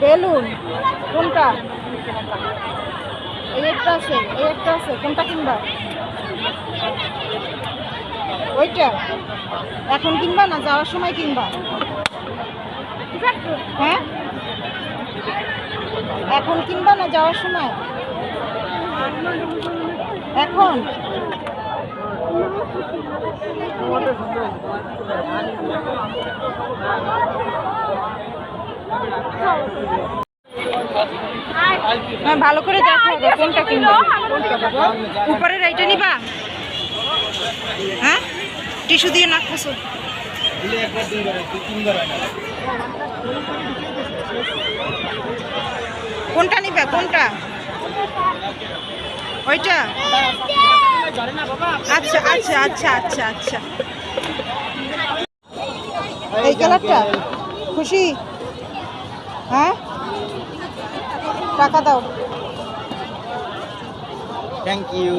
Balloon. কোনটা? এই একটা আছে, এই একটা আছে। কোনটা কিনবা? ওইটা। এখন কিনবা না যাওয়ার সময় কিনবা? হ্যাঁ? এখন কিনবা না যাওয়ার সময়? এখন? ভালো করে দেখো কোনটা কিনবা? উপরের এইটা নিবা? হ্যাঁ? টিস্যু দিয়ে নাক পুষো কোনটা নিবে? কোনটা? ওইটা? আচ্ছা আচ্ছা আচ্ছা আচ্ছা আচ্ছা। এই কালারটা? খুশি? হ্যাঁ টাকা দাও থ্যাংক ইউ